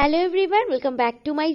hello everyone welcome back to my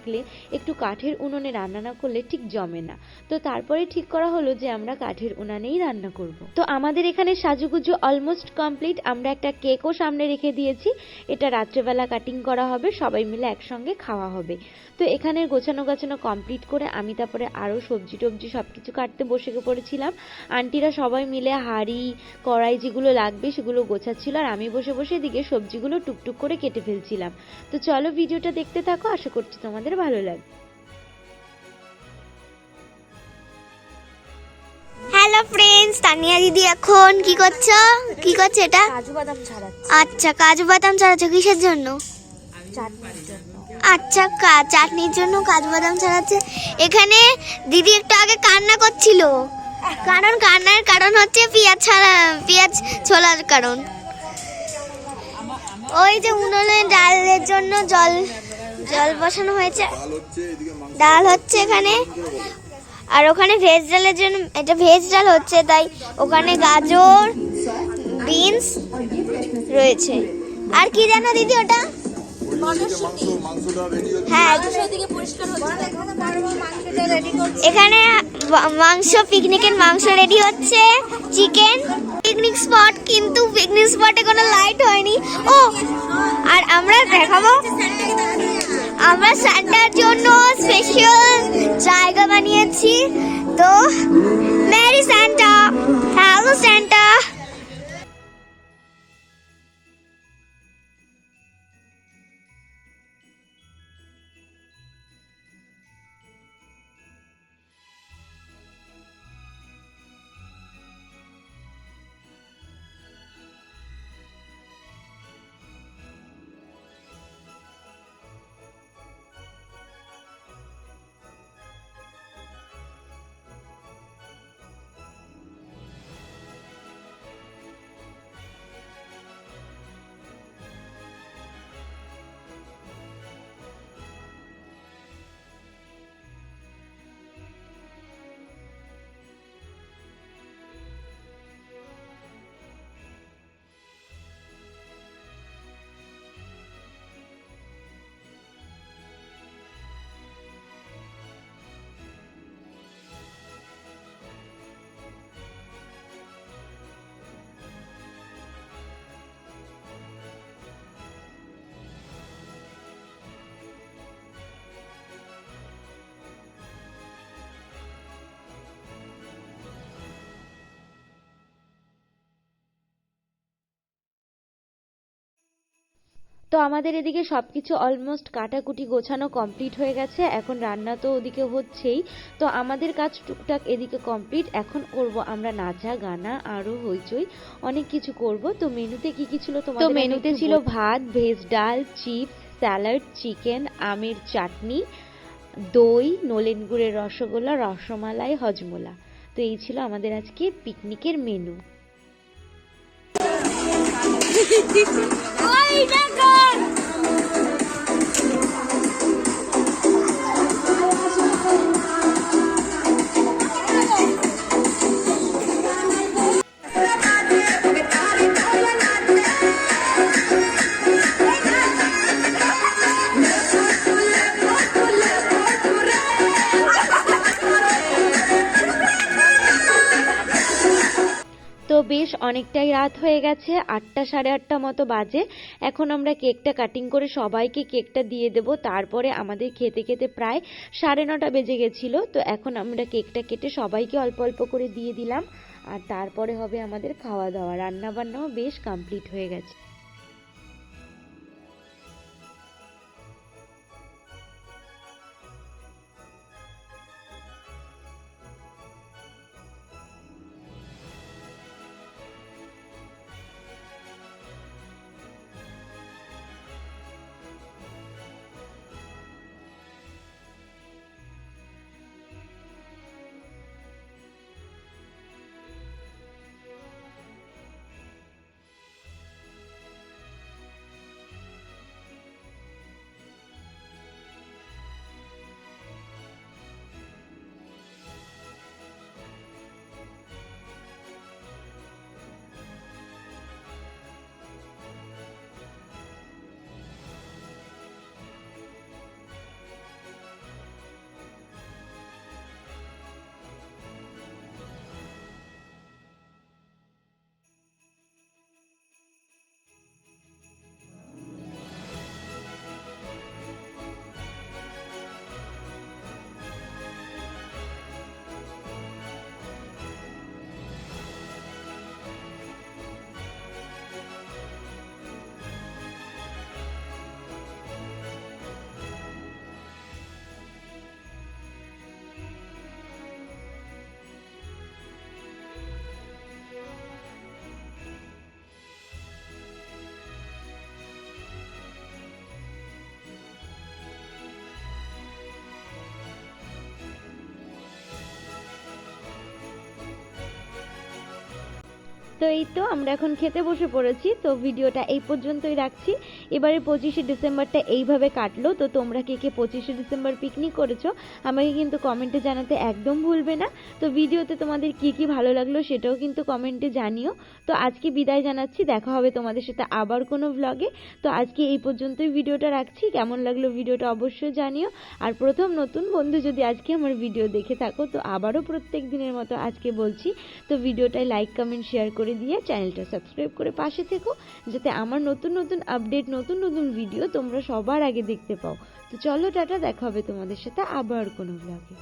থাকলে একটু কাঠের উনুনে রান্না না করলে ঠিক জমে না। তো তারপরে ঠিক করা হলো যে আমরা কাঠের উনানেই রান্না করব। তো আমাদের এখানে সাজুগুজু অলমোস্ট কমপ্লিট আমরা একটা কেকও সামনে রেখে দিয়েছি। এটা রাত্রেবেলা কাটিং করা হবে। সবাই মিলে একসঙ্গে খাওয়া হবে। তো এখানে গোছানো গাছানো কমপ্লিট করে আমি তারপরে আরও সবজি টবজি সব কিছু কাটতে বসে পড়েছিলাম। আন্টিরা সবাই মিলে হাঁড়ি, কড়াই যেগুলো লাগবে সেগুলো গোছাচ্ছিল আর আমি বসে বসে এদিকে সবজিগুলো টুকটুক করে কেটে ফেলছিলাম। তো চলো ভিডিওটা দেখতে থাকো। আশা করছি তোমাদের ভালো লাগবে হ্যালো ফ্রেন্ডস তানিয়া দিদি এখন কি করছ? কি করছে এটা? কাজু বাদাম ছাড়াচ্ছি। আচ্ছা কাজু বাদাম ছাড়াচ্ছ কিসের জন্য। আচ্ছা কা- চাটনির জন্য কাজু বাদাম ছাড়াচ্ছে। এখানে দিদি একটু আগে কান্না করছিল। কারণ কান্নার কারণ হচ্ছে পেঁয়াজ ছাড়া পেঁয়াজ ছোলার কারণ। ওই যে উনুনে ডালের জন্য জল জল বসানো হয়েছে। ডাল হচ্ছে এখানে। আর ওখানে ভেজ ডালের জন্য, এটা ভেজ ডাল হচ্ছে, তাই ওখানে গাজর বিনস রয়েছে। আর কি জানো দিদি ওটা? হ্যাঁ। এখানে মাংস পিকনিকের মাংস রেডি হচ্ছে। চিকেন পিকনিক স্পট কিন্তু পিকনিক স্পটে কোনো লাইট হয়নি। ও, আর আমরা দেখাবো। আমরা সান্টার জন্য স্পেশাল জায়গা বানিয়েছি। তো মেরি সান্টা হ্যালো সান্টা তো আমাদের এদিকে সবকিছু অলমোস্ট কাটাকুটি গোছানো কমপ্লিট হয়ে গেছে। এখন রান্না তো ওদিকে হচ্ছেই। তো আমাদের কাজ টুকটাক এদিকে কমপ্লিট এখন করব আমরা নাচা গানা আরও হইচই। অনেক কিছু করব। তো মেনুতে কি কি ছিল তোমাদের তো মেনুতে ছিল ভাত ভেজ ডাল চিপস স্যালাড চিকেন আমের চাটনি দই নলেন গুড়ের রসগোল্লা রসমালাই হজমোলা। তো এই ছিল আমাদের আজকে পিকনিকের মেনু ওই দেখো বেশ অনেকটাই রাত হয়ে গেছে, আটটা সাড়ে আটটা মতো বাজে। এখন আমরা কেকটা কাটিং করে সবাইকে কেকটা দিয়ে দেব। তারপরে আমাদের খেতে খেতে প্রায় সাড়ে নটা বেজে গেছিল। তো এখন আমরা কেকটা কেটে সবাইকে অল্প অল্প করে দিয়ে দিলাম। আর তারপরে হবে আমাদের খাওয়া দাওয়া। রান্না বান্নাও বেশ কমপ্লিট হয়ে গেছে। তো এই তো আমরা এখন খেতে বসে পড়েছি তো ভিডিওটা এই পর্যন্তই রাখছি। এবারে পঁচিশে ডিসেম্বরটা এইভাবে কাটলো, তো তোমরা কে কে পঁচিশে ডিসেম্বর পিকনিক করেছ আমাকে কিন্তু কমেন্টে জানাতে একদম ভুলবে না। তো ভিডিওতে তোমাদের কি কি ভালো লাগল সেটাও কিন্তু কমেন্টে জানিও। তো আজকে বিদায় জানাচ্ছি, দেখা হবে তোমাদের সাথে আবার কোনো ভ্লগে তো আজকে এই পর্যন্তই ভিডিওটা রাখছি, কেমন লাগল ভিডিওটা অবশ্যই জানিও। আর প্রথম নতুন বন্ধু যদি আজকে আমার ভিডিও দেখে থাকো, তো আবারও প্রত্যেক দিনের মতো আজকে বলছি। তো ভিডিওটায় লাইক কমেন্ট শেয়ার করে দিয়ে চ্যানেলটা সাবস্ক্রাইব করে পাশে থেকো, যাতে আমার নতুন নতুন আপডেট নতুন নতুন ভিডিও তোমরা সবার আগে দেখতে পাও। তো চলো টাটা, দেখা হবে তোমাদের সাথে আবার কোনো ব্লগে